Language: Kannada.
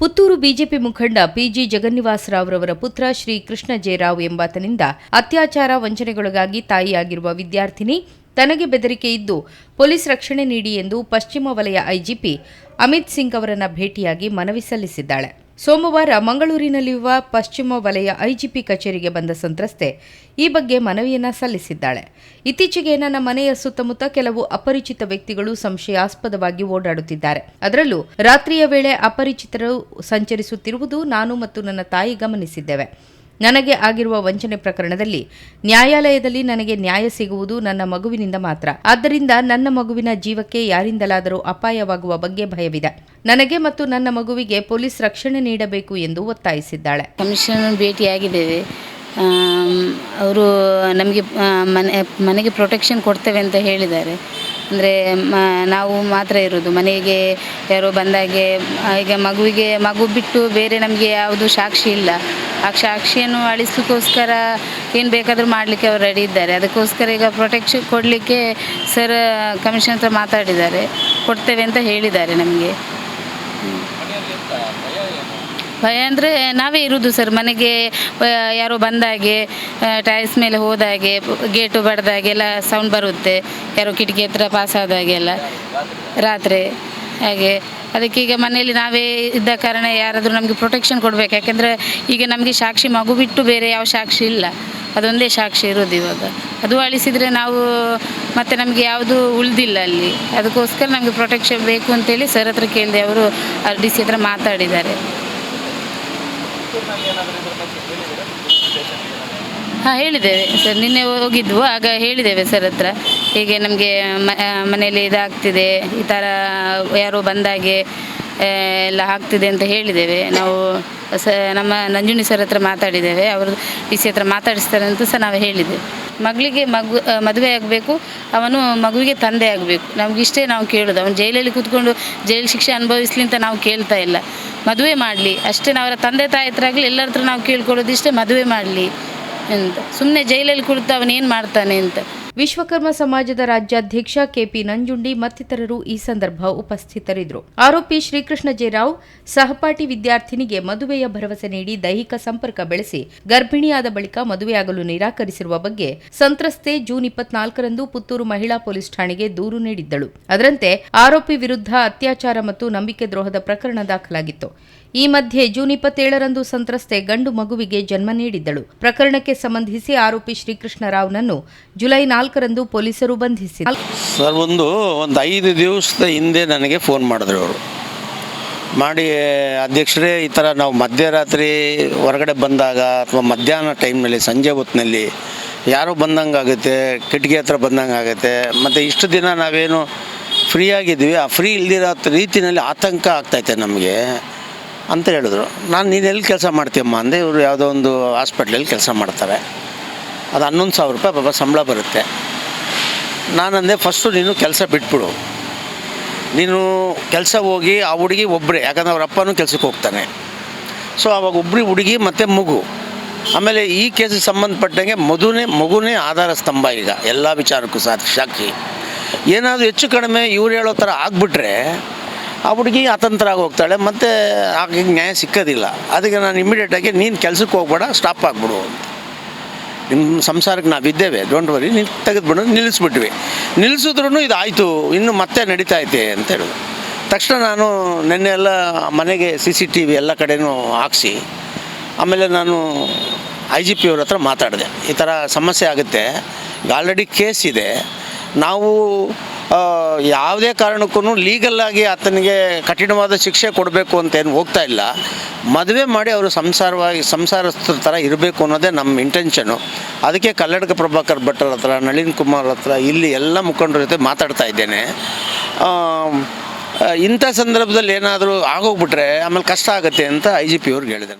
ಪುತ್ತೂರು ಬಿಜೆಪಿ ಮುಖಂಡ ಪಿಜಿ ಜಗನ್ನಿವಾಸ್ ರಾವ್ರವರ ಪುತ್ರ ಶ್ರೀ ಕೃಷ್ಣ ಜಯರಾವ್ ಎಂಬಾತನಿಂದ ಅತ್ಯಾಚಾರ ವಂಚನೆಗೊಳಗಾಗಿ ತಾಯಿಯಾಗಿರುವ ವಿದ್ಯಾರ್ಥಿನಿ ತನಗೆ ಬೆದರಿಕೆ ಇದ್ದು ಪೊಲೀಸ್ ರಕ್ಷಣೆ ನೀಡಿ ಎಂದು ಪಶ್ಚಿಮ ವಲಯ ಐಜಿಪಿ ಅಮಿತ್ ಸಿಂಗ್ ಅವರನ್ನು ಭೇಟಿಯಾಗಿ ಮನವಿ ಸಲ್ಲಿಸಿದ್ದಾಳೆ. ಸೋಮವಾರ ಮಂಗಳೂರಿನಲ್ಲಿರುವ ಪಶ್ಚಿಮ ವಲಯ ಐಜಿಪಿ ಕಚೇರಿಗೆ ಬಂದ ಸಂತ್ರಸ್ತೆ ಈ ಬಗ್ಗೆ ಮನವಿಯನ್ನ ಸಲ್ಲಿಸಿದ್ದಾಳೆ. ಇತ್ತೀಚೆಗೆ ನನ್ನ ಮನೆಯ ಸುತ್ತಮುತ್ತ ಕೆಲವು ಅಪರಿಚಿತ ವ್ಯಕ್ತಿಗಳು ಸಂಶಯಾಸ್ಪದವಾಗಿ ಓಡಾಡುತ್ತಿದ್ದಾರೆ. ಅದರಲ್ಲೂ ರಾತ್ರಿಯ ವೇಳೆ ಅಪರಿಚಿತರು ಸಂಚರಿಸುತ್ತಿರುವುದು ನಾನು ಮತ್ತು ನನ್ನ ತಾಯಿ ಗಮನಿಸಿದ್ದೇವೆ. ನನಗೆ ಆಗಿರುವ ವಂಚನೆ ಪ್ರಕರಣದಲ್ಲಿ ನ್ಯಾಯಾಲಯದಲ್ಲಿ ನನಗೆ ನ್ಯಾಯ ಸಿಗುವುದು ನನ್ನ ಮಗುವಿನಿಂದ ಮಾತ್ರ. ಆದ್ದರಿಂದ ನನ್ನ ಮಗುವಿನ ಜೀವಕ್ಕೆ ಯಾರಿಂದಲಾದರೂ ಅಪಾಯವಾಗುವ ಬಗ್ಗೆ ಭಯವಿದೆ. ನನಗೆ ಮತ್ತು ನನ್ನ ಮಗುವಿಗೆ ಪೊಲೀಸ್ ರಕ್ಷಣೆ ನೀಡಬೇಕು ಎಂದು ಒತ್ತಾಯಿಸಿದ್ದಾಳೆ. ಕಮಿಷನ್ ಭೇಟಿಯಾಗಿದ್ದೇವೆ. ಅವರು ನಮಗೆ ಮನೆ, ಮನೆಗೆ ಪ್ರೊಟೆಕ್ಷನ್ ಕೊಡ್ತೇವೆ ಅಂತ ಹೇಳಿದ್ದಾರೆ. ಅಂದರೆ ನಾವು ಮಾತ್ರ ಇರೋದು. ಮನೆಗೆ ಯಾರೋ ಬಂದಾಗೆ ಈಗ ಮಗುವಿಗೆ, ಮಗು ಬಿಟ್ಟು ಬೇರೆ ನಮಗೆ ಯಾವುದು ಸಾಕ್ಷಿ ಇಲ್ಲ. ಆ ಸಾಕ್ಷಿಯನ್ನು ಅಳಿಸೋಕ್ಕೋಸ್ಕರ ಏನು ಬೇಕಾದರೂ ಮಾಡಲಿಕ್ಕೆ ಅವರು ರೆಡಿ ಇದ್ದಾರೆ. ಅದಕ್ಕೋಸ್ಕರ ಈಗ ಪ್ರೊಟೆಕ್ಷನ್ ಕೊಡಲಿಕ್ಕೆ ಸರ್ ಕಮಿಷನ್ ಹತ್ರ ಮಾತಾಡಿದ್ದಾರೆ. ಕೊಡ್ತೇವೆ ಅಂತ ಹೇಳಿದ್ದಾರೆ ನಮಗೆ. ಭಯ ಅಂದರೆ ನಾವೇ ಇರುವುದು ಸರ್ ಮನೆಗೆ ಯಾರೋ ಬಂದಾಗೆ ಟೈಲ್ಸ್ ಮೇಲೆ ಹೋದಾಗೆ ಗೇಟು ಬಡ್ದಾಗೆ ಎಲ್ಲ ಸೌಂಡ್ ಬರುತ್ತೆ. ಯಾರೋ ಕಿಟಕಿ ಹತ್ರ ಪಾಸ್ ಆದಾಗೆಲ್ಲ ರಾತ್ರಿ. ಹಾಗೆ, ಅದಕ್ಕೆ ಈಗ ಮನೆಯಲ್ಲಿ ನಾವೇ ಇದ್ದ ಕಾರಣ ಯಾರಾದರೂ ನಮಗೆ ಪ್ರೊಟೆಕ್ಷನ್ ಕೊಡಬೇಕು. ಯಾಕೆಂದರೆ ಈಗ ನಮಗೆ ಸಾಕ್ಷಿ ಮಗು ಬಿಟ್ಟು ಬೇರೆ ಯಾವ ಸಾಕ್ಷಿ ಇಲ್ಲ. ಅದೊಂದೇ ಸಾಕ್ಷಿ ಇರೋದು ಇವಾಗ. ಅದು ಅಳಿಸಿದರೆ ನಾವು ಮತ್ತೆ ನಮಗೆ ಯಾವುದು ಉಳಿದಿಲ್ಲ ಅಲ್ಲಿ. ಅದಕ್ಕೋಸ್ಕರ ನಮಗೆ ಪ್ರೊಟೆಕ್ಷನ್ ಬೇಕು ಅಂತೇಳಿ ಸರ್ ಹತ್ರ ಕೇಳಿದೆ ಅವರು ಆರ್ ಡಿ ಸಿ ಹತ್ರ ಮಾತಾಡಿದ್ದಾರೆ. ಹಾಂ, ಹೇಳಿದ್ದೇವೆ ಸರ್. ನಿನ್ನೆ ಹೋಗಿದ್ವು, ಆಗ ಹೇಳಿದ್ದೇವೆ ಸರ್ ಹತ್ರ. ಹೀಗೆ ನಮಗೆ ಮನೆಯಲ್ಲಿ ಇದಾಗ್ತಿದೆ, ಈ ಥರ ಯಾರೋ ಬಂದಾಗೆ ಎಲ್ಲ ಆಗ್ತಿದೆ ಅಂತ ಹೇಳಿದ್ದೇವೆ. ನಾವು ಸ, ನಮ್ಮ ನಂಜುನಿ ಸರ್ ಹತ್ರ ಮಾತಾಡಿದ್ದೇವೆ. ಅವರು, ಡಿ ಸಿ ಹತ್ರ ಮಾತಾಡಿಸ್ತಾರೆ ಅಂತ ಸಹ ನಾವು ಹೇಳಿದ್ದೇವೆ. ಮಗಳಿಗೆ ಮಗು ಮದುವೆ ಆಗಬೇಕು, ಅವನು ಮಗುವಿಗೆ ತಂದೆ ಆಗಬೇಕು. ನಮಗಿಷ್ಟೇ ನಾವು ಕೇಳೋದು. ಅವನು ಜೈಲಲ್ಲಿ ಕೂತ್ಕೊಂಡು ಜೈಲು ಶಿಕ್ಷೆ ಅನುಭವಿಸ್ಲಿ ಅಂತ ನಾವು ಕೇಳ್ತಾ ಇಲ್ಲ. ಮದುವೆ ಮಾಡಲಿ. ಅಷ್ಟೇ ಅವರ ತಂದೆ ತಾಯಿ ಹತ್ರ ಆಗಲಿ ಎಲ್ಲರ ಹತ್ರ ನಾವು ಕೇಳ್ಕೊಳ್ಳೋದು ಇಷ್ಟೇ ಮದುವೆ ಮಾಡಲಿ ಅಂತ. ಸುಮ್ಮನೆ ಜೈಲಲ್ಲಿ ಕುಳಿತು ಅವನು ಏನು ಮಾಡ್ತಾನೆ ಅಂತ. ವಿಶ್ವಕರ್ಮ ಸಮಾಜದ ರಾಜ್ಯಾಧ್ಯಕ್ಷ ಕೆಪಿ ನಂಜುಂಡಿ ಮತ್ತಿತರರು ಈ ಸಂದರ್ಭ ಉಪಸ್ಥಿತರಿದ್ದರು. ಆರೋಪಿ ಶ್ರೀಕೃಷ್ಣ ಜೇರಾವ್ ಸಹಪಾಠಿ ವಿದ್ಯಾರ್ಥಿನಿಗೆ ಮದುವೆಯ ಭರವಸೆ ನೀಡಿ ದೈಹಿಕ ಸಂಪರ್ಕ ಬೆಳೆಸಿ ಗರ್ಭಿಣಿಯಾದ ಬಳಿಕ ಮದುವೆಯಾಗಲು ನಿರಾಕರಿಸಿರುವ ಬಗ್ಗೆ ಸಂತ್ರಸ್ತೆ ಜೂನ್ ಇಪ್ಪತ್ನಾಲ್ಕರಂದು ಪುತ್ತೂರು ಮಹಿಳಾ ಪೊಲೀಸ್ ಠಾಣೆಗೆ ದೂರು ನೀಡಿದ್ದಳು. ಅದರಂತೆ ಆರೋಪಿ ವಿರುದ್ಧ ಅತ್ಯಾಚಾರ ಮತ್ತು ನಂಬಿಕೆ ದ್ರೋಹದ ಪ್ರಕರಣ ದಾಖಲಾಗಿತ್ತು. ಈ ಮಧ್ಯೆ ಜೂನ್ ಇಪ್ಪತ್ತೇಳರಂದು ಸಂತ್ರಸ್ತೆ ಗಂಡು ಮಗುವಿಗೆ ಜನ್ಮ ನೀಡಿದ್ದಳು. ಪ್ರಕರಣಕ್ಕೆ ಸಂಬಂಧಿಸಿ ಆರೋಪಿ ಶ್ರೀಕೃಷ್ಣರಾವ್ನನ್ನು ಜುಲೈ ನಾಲ್ಕರಂದು ಪೊಲೀಸರು ಬಂಧಿಸಿ ಸರ್, ಒಂದು ಒಂದು ಐದು ದಿವಸದ ಹಿಂದೆ ನನಗೆ ಫೋನ್ ಮಾಡಿದ್ರು ಅವರು. ಮಾಡಿ ಅಧ್ಯಕ್ಷರೇ, ಈ ಥರ ನಾವು ಮಧ್ಯರಾತ್ರಿ ಹೊರಗಡೆ ಬಂದಾಗ ಅಥವಾ ಮಧ್ಯಾಹ್ನ ಟೈಮ್ನಲ್ಲಿ, ಸಂಜೆ ಹೊತ್ತಿನಲ್ಲಿ ಯಾರೋ ಬಂದಂಗೆ ಆಗುತ್ತೆ ಕಿಟಕಿ ಹತ್ರ ಬಂದಂಗೆ ಆಗುತ್ತೆ ಮತ್ತು ಇಷ್ಟು ದಿನ ನಾವೇನು ಫ್ರೀ ಆಗಿದ್ವಿ ಆ ಫ್ರೀ ಇಲ್ದಿರೋ ರೀತಿಯಲ್ಲಿ ಆತಂಕ ಆಗ್ತೈತೆ ನಮಗೆ. ಅಂತ ಹೇಳಿದ್ರು. ನಾನು ನೀನು ಎಲ್ಲಿ ಕೆಲಸ ಮಾಡ್ತೀಯಮ್ಮ ಅಂದೆ, ಇವರು ಯಾವುದೋ ಒಂದು ಹಾಸ್ಪಿಟ್ಲಲ್ಲಿ ಕೆಲಸ ಮಾಡ್ತಾರೆ. ಅದು ಹನ್ನೊಂದು ಸಾವಿರ ರೂಪಾಯಿ ಪಾಪ ಸಂಬಳ ಬರುತ್ತೆ. ನಾನಂದೆ ಫಸ್ಟು ನೀನು ಕೆಲಸ ಬಿಟ್ಬಿಡು. ನೀನು ಕೆಲಸ ಹೋಗಿ ಆ ಹುಡುಗಿ ಒಬ್ಬರೇ ಯಾಕಂದ್ರೆ ಅವ್ರ ಅಪ್ಪನೂ ಕೆಲಸಕ್ಕೆ ಹೋಗ್ತಾನೆ. ಸೊ ಅವಾಗ ಒಬ್ಬರಿ ಹುಡುಗಿ ಮತ್ತು ಮಗು. ಆಮೇಲೆ ಈ ಕೇಸಿಗೆ ಸಂಬಂಧಪಟ್ಟಂಗೆ ಮಧುನೇ, ಮಗುನೇ ಆಧಾರ ಸ್ತಂಭ ಈಗ. ಎಲ್ಲ ವಿಚಾರಕ್ಕೂ ಸಾಕ್ಷಿ. ಏನಾದರೂ ಹೆಚ್ಚು ಕಡಿಮೆ ಇವ್ರು ಹೇಳೋ ಥರ ಆಗಿಬಿಟ್ರೆ ಆ ಹುಡುಗಿ ಅತಂತ್ರ ಆಗಿ ಹೋಗ್ತಾಳೆ, ಮತ್ತು ಆಗ ನ್ಯಾಯ ಸಿಕ್ಕೋದಿಲ್ಲ. ಅದಕ್ಕೆ ನಾನು ಇಮಿಡಿಯೇಟಾಗಿ ನೀನು ಕೆಲಸಕ್ಕೆ ಹೋಗ್ಬೇಡ ಸ್ಟಾಪ್ ಆಗಿಬಿಡು ನಿಮ್ಮ ಸಂಸಾರಕ್ಕೆ ನಾವು ಇದ್ದೇವೆ ಡೋಂಟ್ ವರಿ ನೀನು ತೆಗೆದುಬಿಡು, ನಿಲ್ಲಿಸ್ಬಿಟ್ವಿ. ನಿಲ್ಲಿಸಿದ್ರೂ ಇದು ಆಯಿತು ಇನ್ನು ಮತ್ತೆ ನಡೀತಾ ಐತೆ ಅಂತ ಹೇಳಿದ್ರು ತಕ್ಷಣ ನಾನು ನಿನ್ನೆ ಎಲ್ಲ ಮನೆಗೆ ಸಿ ಸಿ ಟಿ ವಿ ಎಲ್ಲ ಕಡೆನೂ ಹಾಕ್ಸಿ, ಆಮೇಲೆ ನಾನು ಐ ಜಿ ಪಿ ಅವ್ರ ಹತ್ರ ಮಾತಾಡಿದೆ. ಈ ಥರ ಸಮಸ್ಯೆ ಆಗುತ್ತೆ ಆಲ್ರೆಡಿ ಕೇಸ್ ಇದೆ. ನಾವು ಯಾವುದೇ ಕಾರಣಕ್ಕೂ ಲೀಗಲ್ಲಾಗಿ ಆತನಿಗೆ ಕಠಿಣವಾದ ಶಿಕ್ಷೆ ಕೊಡಬೇಕು ಅಂತ ಏನು ಹೋಗ್ತಾ ಇಲ್ಲ. ಮದುವೆ ಮಾಡಿ ಅವರು ಸಂಸಾರವಾಗಿ, ಸಂಸಾರಸ್ಥರ ಥರ ಇರಬೇಕು ಅನ್ನೋದೇ ನಮ್ಮ ಇಂಟೆನ್ಷನು ಅದಕ್ಕೆ ಕಲ್ಲಡ್ಕ ಪ್ರಭಾಕರ್ ಭಟ್ರ ಹತ್ರ, ನಳಿನ್ ಕುಮಾರ್ ಹತ್ರ ಇಲ್ಲಿ ಎಲ್ಲ ಮುಖಂಡರ ಜೊತೆ ಮಾತಾಡ್ತಾ ಇದ್ದೇನೆ. ಇಂಥ ಸಂದರ್ಭದಲ್ಲಿ ಏನಾದರೂ ಆಗೋಗ್ಬಿಟ್ರೆ ಆಮೇಲೆ ಕಷ್ಟ ಆಗುತ್ತೆ ಅಂತ ಐ ಜಿ ಪಿ ಅವ್ರಿಗೆ ಹೇಳಿದೆ.